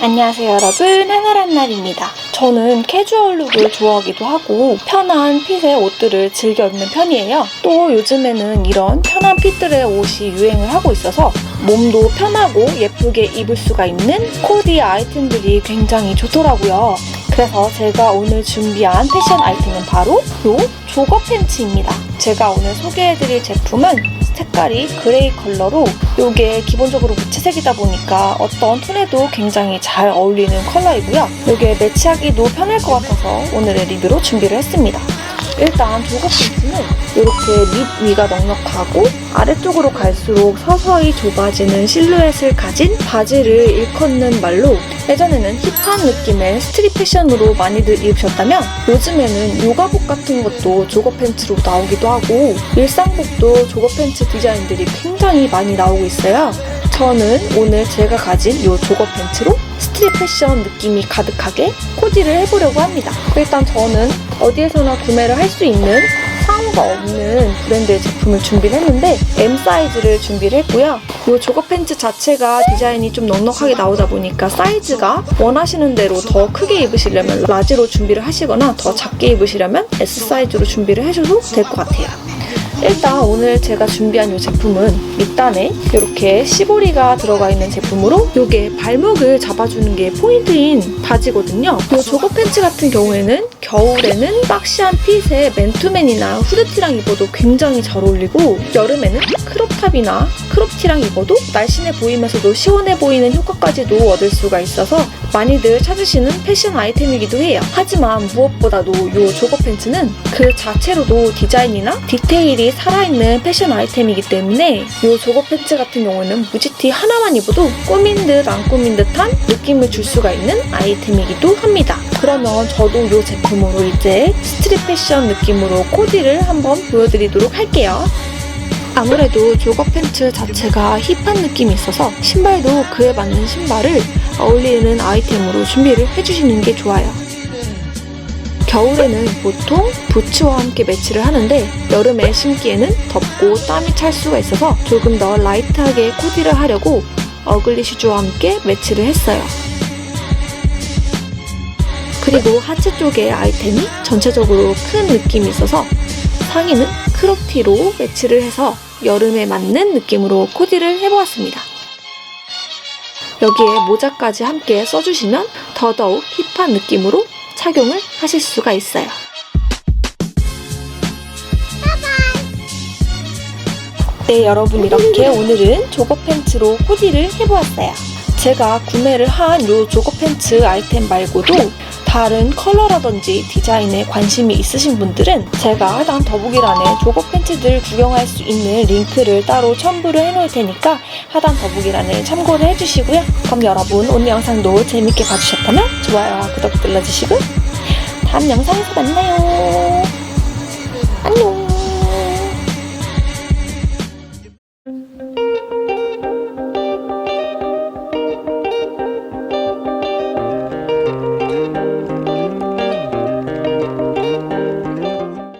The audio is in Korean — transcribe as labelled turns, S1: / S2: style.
S1: 안녕하세요 여러분 하나란 날입니다. 저는 캐주얼 룩을 좋아하기도 하고 편한 핏의 옷들을 즐겨 입는 편이에요. 또 요즘에는 이런 편한 핏들의 옷이 유행을 하고 있어서 몸도 편하고 예쁘게 입을 수가 있는 코디 아이템들이 굉장히 좋더라고요. 그래서 제가 오늘 준비한 패션 아이템은 바로 요 조거 팬츠입니다. 제가 오늘 소개해드릴 제품은 색깔이 그레이 컬러로 이게 기본적으로 무채색이다 보니까 어떤 톤에도 굉장히 잘 어울리는 컬러이고요. 이게 매치하기도 편할 것 같아서 오늘의 리뷰로 준비를 했습니다. 일단 조거 팬츠는 이렇게 립 위가 넉넉하고 아래쪽으로 갈수록 서서히 좁아지는 실루엣을 가진 바지를 일컫는 말로 예전에는 힙한 느낌의 스트릿 패션으로 많이들 입으셨다면 요즘에는 요가복 같은 것도 조거 팬츠로 나오기도 하고 일상복도 조거 팬츠 디자인들이 굉장히 많이 나오고 있어요. 저는 오늘 제가 가진 이 조거 팬츠로 스트릿 패션 느낌이 가득하게 코디를 해보려고 합니다. 일단 저는 어디에서나 구매를 할 수 있는 상호가 없는 브랜드의 제품을 준비를 했는데 M 사이즈를 준비를 했고요. 이 조거 팬츠 자체가 디자인이 좀 넉넉하게 나오다 보니까 사이즈가 원하시는 대로 더 크게 입으시려면 라지로 준비를 하시거나 더 작게 입으시려면 S 사이즈로 준비를 하셔도 될 것 같아요. 일단 오늘 제가 준비한 이 제품은 밑단에 이렇게 시보리가 들어가 있는 제품으로 이게 발목을 잡아주는 게 포인트인 바지거든요. 이 조거 팬츠 같은 경우에는 겨울에는 박시한 핏의 맨투맨이나 후드티랑 입어도 굉장히 잘 어울리고 여름에는 크롭탑이나 크롭티랑 입어도 날씬해 보이면서도 시원해 보이는 효과까지도 얻을 수가 있어서 많이들 찾으시는 패션 아이템이기도 해요. 하지만 무엇보다도 이 조거 팬츠는 그 자체로도 디자인이나 디테일이 살아있는 패션 아이템이기 때문에 이 조거 팬츠 같은 경우는 무지티 하나만 입어도 꾸민 듯 안 꾸민 듯한 느낌을 줄 수가 있는 아이템이기도 합니다. 그러면 저도 이 제품으로 이제 스트릿 패션 느낌으로 코디를 한번 보여드리도록 할게요. 아무래도 조거 팬츠 자체가 힙한 느낌이 있어서 신발도 그에 맞는 신발을 어울리는 아이템으로 준비를 해주시는 게 좋아요. 겨울에는 보통 부츠와 함께 매치를 하는데 여름에 신기에는 덥고 땀이 찰 수가 있어서 조금 더 라이트하게 코디를 하려고 어글리 슈즈와 함께 매치를 했어요. 그리고 하체 쪽의 아이템이 전체적으로 큰 느낌이 있어서 상의는 크롭티로 매치를 해서 여름에 맞는 느낌으로 코디를 해보았습니다. 여기에 모자까지 함께 써주시면 더더욱 힙한 느낌으로 착용을 하실 수가 있어요. 네, 여러분 이렇게 오늘은 조거 팬츠로 코디를 해보았어요. 제가 구매를 한 요 조거 팬츠 아이템 말고도 다른 컬러라든지 디자인에 관심이 있으신 분들은 제가 하단 더보기란에 조거 팬츠들 구경할 수 있는 링크를 따로 첨부를 해놓을 테니까 하단 더보기란을 참고를 해주시고요. 그럼 여러분 오늘 영상도 재밌게 봐주셨다면 좋아요와 구독 눌러주시고 다음 영상에서 만나요. 안녕.